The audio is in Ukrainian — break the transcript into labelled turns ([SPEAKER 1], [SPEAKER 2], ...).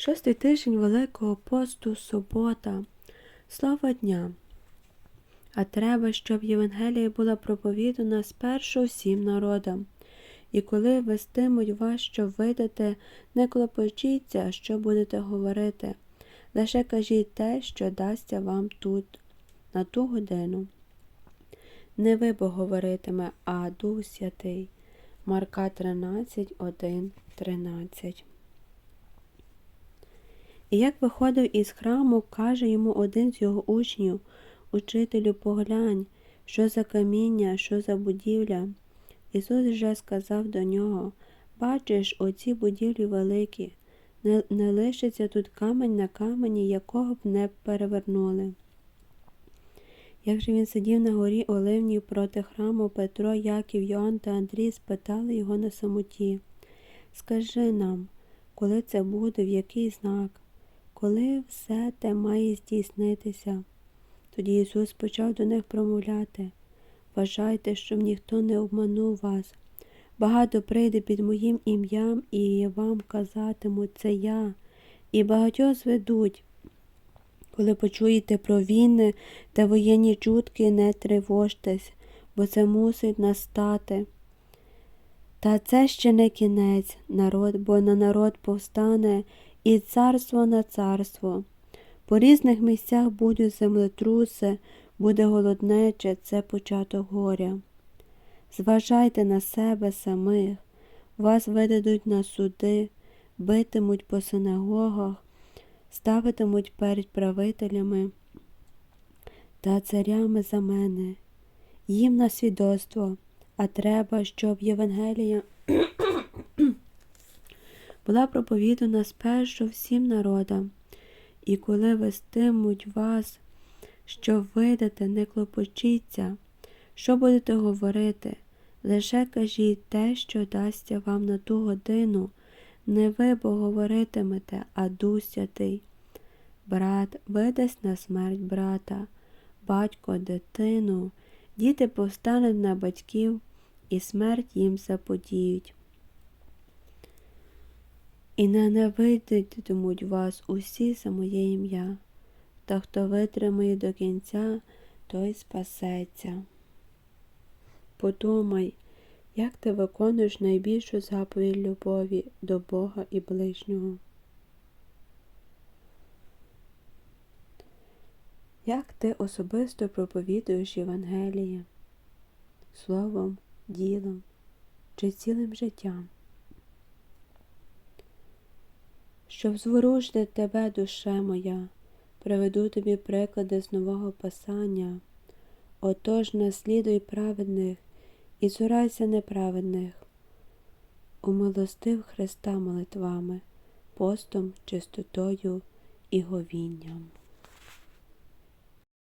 [SPEAKER 1] Шостий тиждень Великого посту, субота, слава дня. А треба, щоб Євангелія була проповідана спершу всім народам. І коли вестимуть вас, що видате, не клопочіться, що будете говорити. Лише кажіть те, що дасться вам тут, на ту годину. Не ви бо говоритиме, а Дух Святий. Марка 13, 1, 13. І як виходив із храму, каже йому один з його учнів, Учителю, поглянь, що за каміння, що за будівля. Ісус вже сказав до нього Бачиш, оці будівлі великі, не, не лишиться тут камень на камені, якого б не перевернули. Як же він сидів на горі Оливній проти храму, Петро, Яків, Йоанн та Андрій спитали його на самоті Скажи нам, коли це буде, в який знак, коли все те має здійснитися? Тоді Ісус почав до них промовляти Вважайте, щоб ніхто не обманув вас. Багато прийде під моїм ім'ям і вам казатимуть це я, і багатьох зведуть. Коли почуєте про війни та воєнні чутки, не тривожтесь, бо це мусить настати. Та це ще не кінець народ, бо на народ повстане і царство на царство. По різних місцях будуть землетруси, буде голоднече, це початок горя. Зважайте на себе самих, вас видадуть на суди, битимуть по синагогах, ставитимуть перед правителями та царями за мене, їм на свідоцтво, а треба, щоб Євангелія була проповідана спершу всім народам, і коли вестимуть вас, що видате, не клопочіться, що будете говорити, лише кажіть те, що дасться вам на ту годину, не ви бо говоритимете, а Дух Святий. Брат видасть на смерть брата, батько дитину, діти повстануть на батьків, і смерть їм заподіють. І ненавидитимуть вас усі за моє ім'я, та хто витримає до кінця, той спасеться. Подумай, як ти виконуєш найбільшу заповідь любові до Бога і ближнього. Як ти особисто проповідуєш Євангеліє словом, ділом чи цілим життям? Щоб зворушити тебе, душе моя, приведу тобі приклади з нового Писання. Отож наслідуй праведних і цурайся неправедних, умилостив Христа молитвами, постом, чистотою і говінням.